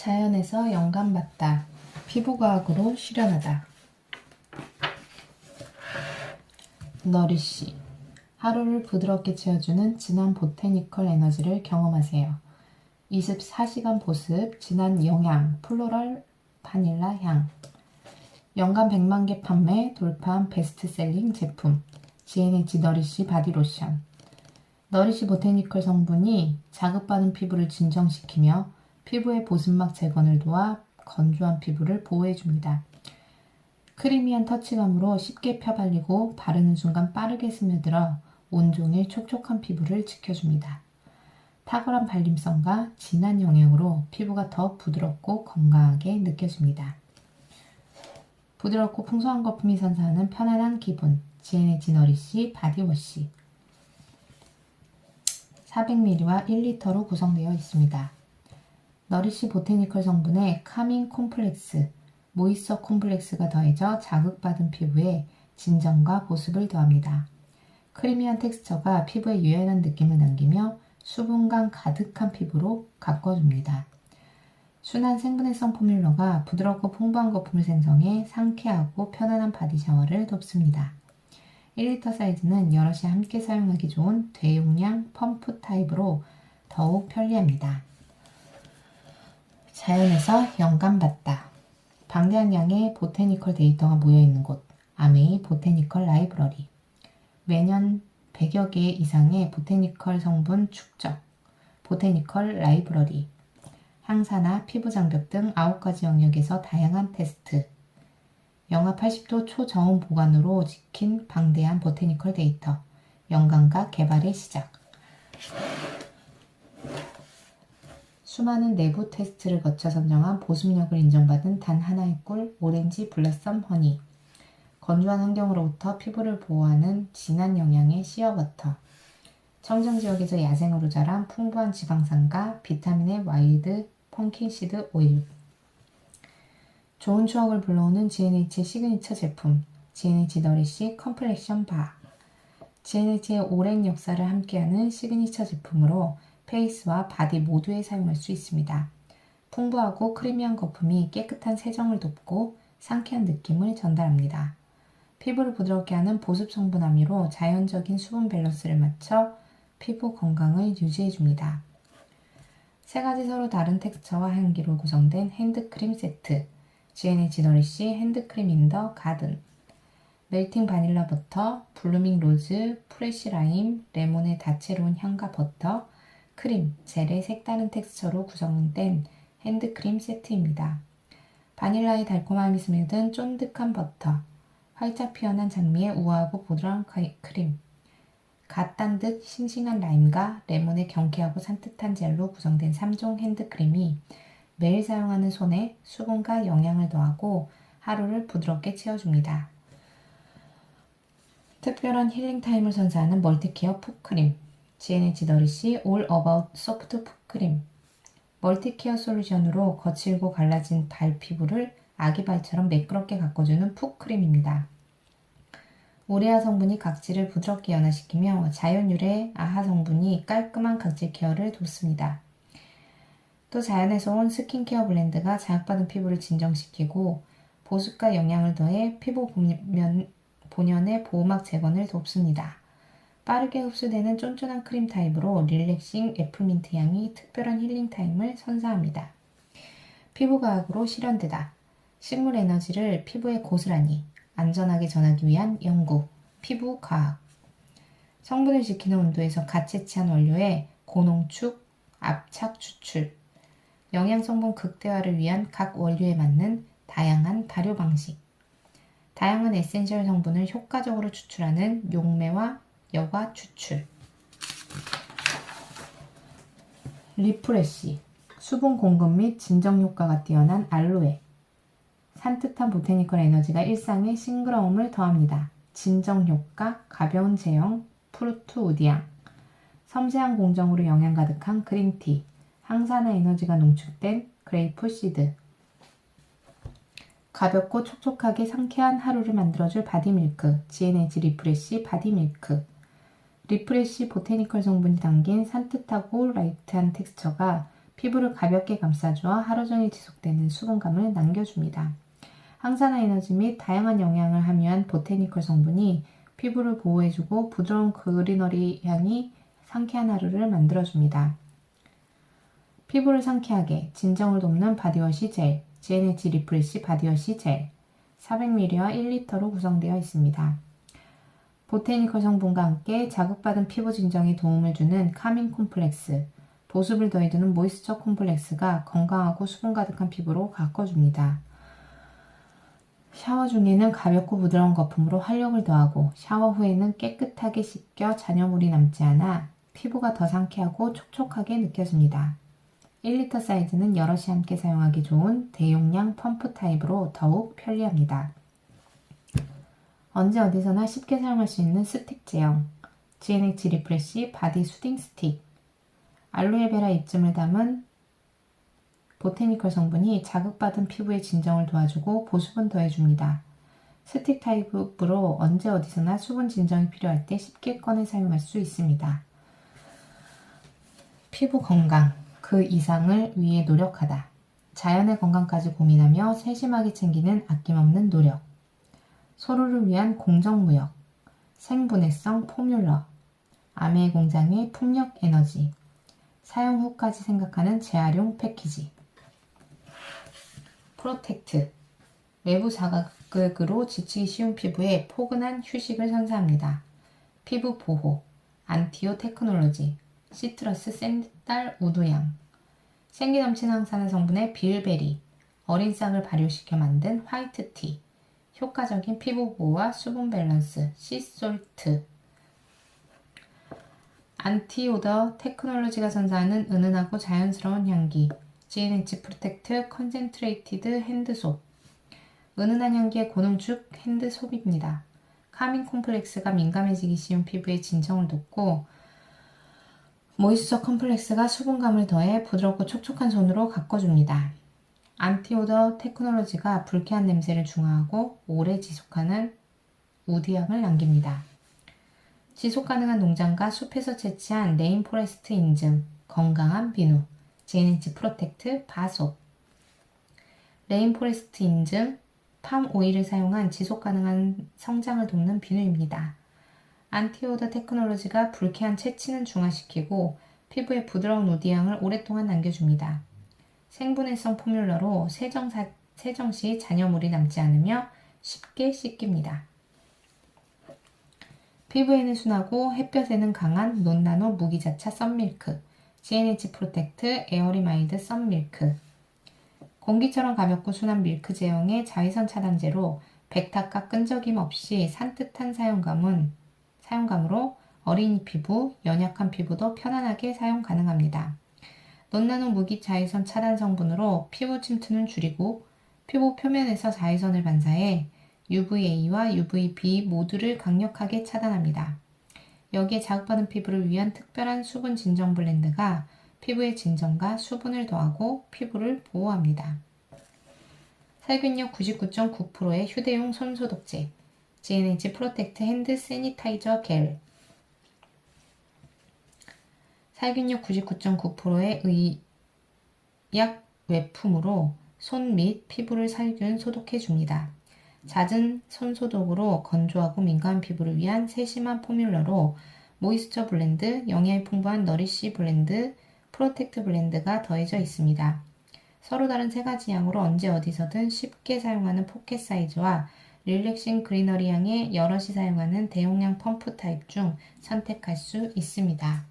자연에서 영감받다. 피부과학으로 실현하다. 너리씨. 하루를 부드럽게 채워주는 진한 보테니컬 에너지를 경험하세요. 24시간 보습, 진한 영양, 플로럴 바닐라 향. 연간 100만 개 판매, 돌파한 베스트셀링 제품. GNH 너리씨 바디로션. 너리씨 보테니컬 성분이 자극받은 피부를 진정시키며 피부의 보습막 재건을 도와 건조한 피부를 보호해줍니다. 크리미한 터치감으로 쉽게 펴발리고 바르는 순간 빠르게 스며들어 온종일 촉촉한 피부를 지켜줍니다. 탁월한 발림성과 진한 영양으로 피부가 더 부드럽고 건강하게 느껴집니다. 부드럽고 풍성한 거품이 선사하는 편안한 기분 GNH 너리씨 바디워시 400ml와 1리터로 구성되어 있습니다. 너리씨 보테니컬 성분에 카밍 콤플렉스, 모이서 콤플렉스가 더해져 자극받은 피부에 진정과 보습을 더합니다. 크리미한 텍스처가 피부에 유연한 느낌을 남기며 수분감 가득한 피부로 가꿔줍니다. 순한 생분해성 포뮬러가 부드럽고 풍부한 거품을 생성해 상쾌하고 편안한 바디 샤워를 돕습니다. 1리터 사이즈는 여럿이 함께 사용하기 좋은 대용량 펌프 타입으로 더욱 편리합니다. 자연에서 영감받다. 방대한 양의 보테니컬 데이터가 모여있는 곳, 아메이 보테니컬 라이브러리. 매년 100여 개 이상의 보테니컬 성분 축적, 보테니컬 라이브러리. 항산화, 피부 장벽 등 9가지 영역에서 다양한 테스트. 영하 80도 초저온 보관으로 지킨 방대한 보테니컬 데이터. 연관과 개발의 시작. 수많은 내부 테스트를 거쳐 선정한 보습력을 인정받은 단 하나의 꿀 오렌지 블러썸 허니. 건조한 환경으로부터 피부를 보호하는 진한 영양의 시어버터. 청정 지역에서 야생으로 자란 풍부한 지방산과 비타민의 와일드 펑킨시드 오일. 좋은 추억을 불러오는 GNH의 시그니처 제품 GNH 너리시 컴플렉션 바. GNH의 오랜 역사를 함께하는 시그니처 제품으로 페이스와 바디 모두에 사용할 수 있습니다. 풍부하고 크리미한 거품이 깨끗한 세정을 돕고 상쾌한 느낌을 전달합니다. 피부를 부드럽게 하는 보습 성분 함유로 자연적인 수분 밸런스를 맞춰 피부 건강을 유지해줍니다. 세 가지 서로 다른 텍스처와 향기로 구성된 핸드크림 세트 GNH 너리시 핸드크림 인 더 가든 멜팅 바닐라 버터, 블루밍 로즈, 프레쉬 라임, 레몬의 다채로운 향과 버터, 크림, 젤의 색다른 텍스처로 구성된 핸드크림 세트입니다. 바닐라의 달콤함이 스며든 쫀득한 버터, 활짝 피어난 장미의 우아하고 보드라운 크림, 갓단 듯 싱싱한 라임과 레몬의 경쾌하고 산뜻한 젤로 구성된 3종 핸드크림이 매일 사용하는 손에 수분과 영양을 더하고 하루를 부드럽게 채워줍니다. 특별한 힐링 타임을 선사하는 멀티케어 풋크림 GNH 너리시 올 어바웃 소프트 풋크림 멀티케어 솔루션으로 거칠고 갈라진 발 피부를 아기 발처럼 매끄럽게 가꿔주는 풋크림입니다. 우레아 성분이 각질을 부드럽게 연화시키며 자연 유래 아하 성분이 깔끔한 각질 케어를 돕습니다. 또 자연에서 온 스킨케어 블렌드가 자극받은 피부를 진정시키고 보습과 영양을 더해 피부 본면, 본연의 보호막 재건을 돕습니다. 빠르게 흡수되는 쫀쫀한 크림 타입으로 릴렉싱 애플민트 향이 특별한 힐링 타임을 선사합니다. 피부과학으로 실현되다. 식물 에너지를 피부에 고스란히 안전하게 전하기 위한 연구, 피부과학. 성분을 지키는 온도에서 갓 채취한 원료에 고농축, 압착 추출, 영양 성분 극대화를 위한 각 원료에 맞는 다양한 발효 방식. 다양한 에센셜 성분을 효과적으로 추출하는 용매와 여과 추출. 리프레시. 수분 공급 및 진정 효과가 뛰어난 알로에. 산뜻한 보테니컬 에너지가 일상에 싱그러움을 더합니다. 진정 효과, 가벼운 제형, 프루트 우디향. 섬세한 공정으로 영양 가득한 그린티. 항산화 에너지가 농축된 그레이프 시드. 가볍고 촉촉하게 상쾌한 하루를 만들어줄 바디밀크 GNH 리프레시 바디밀크 리프레시 보테니컬 성분이 담긴 산뜻하고 라이트한 텍스처가 피부를 가볍게 감싸주어 하루 종일 지속되는 수분감을 남겨줍니다. 항산화 에너지 및 다양한 영양을 함유한 보테니컬 성분이 피부를 보호해주고 부드러운 그리너리 향이 상쾌한 하루를 만들어줍니다. 피부를 상쾌하게 진정을 돕는 바디워시 젤, GNH 리프레시 바디워시 젤 400ml와 1리터로 구성되어 있습니다. 보테니컬 성분과 함께 자극받은 피부 진정에 도움을 주는 카밍 콤플렉스, 보습을 더해주는 모이스처 콤플렉스가 건강하고 수분 가득한 피부로 가꿔줍니다. 샤워 중에는 가볍고 부드러운 거품으로 활력을 더하고 샤워 후에는 깨끗하게 씻겨 잔여물이 남지 않아 피부가 더 상쾌하고 촉촉하게 느껴집니다. 1리터 사이즈는 여럿이 함께 사용하기 좋은 대용량 펌프 타입으로 더욱 편리합니다. 언제 어디서나 쉽게 사용할 수 있는 스틱 제형 GNH 리프레시 바디 수딩 스틱 알로에베라 잎즙을 담은 보테니컬 성분이 자극받은 피부의 진정을 도와주고 보습은 더해줍니다. 스틱 타입으로 언제 어디서나 수분 진정이 필요할 때 쉽게 꺼내 사용할 수 있습니다. 피부 건강, 그 이상을 위해 노력하다. 자연의 건강까지 고민하며 세심하게 챙기는 아낌없는 노력. 서로를 위한 공정무역. 생분해성 포뮬러. 아메 공장의 풍력 에너지. 사용 후까지 생각하는 재활용 패키지. 프로텍트. 외부 자극으로 지치기 쉬운 피부에 포근한 휴식을 선사합니다. 피부 보호. 안티오 테크놀로지. 시트러스 샌달 우두향. 생기 넘치는 항산화 성분의 빌베리. 어린 싹을 발효시켜 만든 화이트 티. 효과적인 피부 보호와 수분 밸런스. 시솔트. 안티오더 테크놀로지가 선사하는 은은하고 자연스러운 향기. GNH 프로텍트 컨센트레이티드 핸드솝. 은은한 향기의 고농축 핸드솝입니다. 카밍 콤플렉스가 민감해지기 쉬운 피부의 진정을 돕고 모이스처 컴플렉스가 수분감을 더해 부드럽고 촉촉한 손으로 가꿔줍니다. 안티오더 테크놀로지가 불쾌한 냄새를 중화하고 오래 지속하는 우디향을 남깁니다. 지속 가능한 농장과 숲에서 채취한 레인포레스트 인증, 건강한 비누, GNH 프로텍트 바소, 레인포레스트 인증, 팜 오일을 사용한 지속 가능한 성장을 돕는 비누입니다. 안티오더 테크놀로지가 불쾌한 채취는 중화시키고 피부에 부드러운 우디향을 오랫동안 남겨줍니다. 생분해성 포뮬러로 세정, 사, 세정 시 잔여물이 남지 않으며 쉽게 씻깁니다. 피부에는 순하고 햇볕에는 강한 논나노 무기자차 썬밀크, GNH 프로텍트 에어리마이드 썬밀크. 공기처럼 가볍고 순한 밀크 제형의 자외선 차단제로 백탁과 끈적임 없이 산뜻한 사용감은 사용감으로 어린이 피부, 연약한 피부도 편안하게 사용 가능합니다. 논나노 무기 자외선 차단 성분으로 피부 침투는 줄이고 피부 표면에서 자외선을 반사해 UVA와 UVB 모두를 강력하게 차단합니다. 여기에 자극받은 피부를 위한 특별한 수분 진정 블렌드가 피부의 진정과 수분을 더하고 피부를 보호합니다. 살균력 99.9%의 휴대용 손소독제 GNH 프로텍트 핸드 세니타이저 겔 살균력 99.9%의 의약 외품으로 손 및 피부를 살균 소독해 줍니다. 잦은 손 소독으로 건조하고 민감한 피부를 위한 세심한 포뮬러로 모이스처 블렌드, 영양이 풍부한 너리시 블렌드, 프로텍트 블렌드가 더해져 있습니다. 서로 다른 세 가지 향으로 언제 어디서든 쉽게 사용하는 포켓 사이즈와 릴렉싱 그리너리 향의 여럿이 사용하는 대용량 펌프 타입 중 선택할 수 있습니다.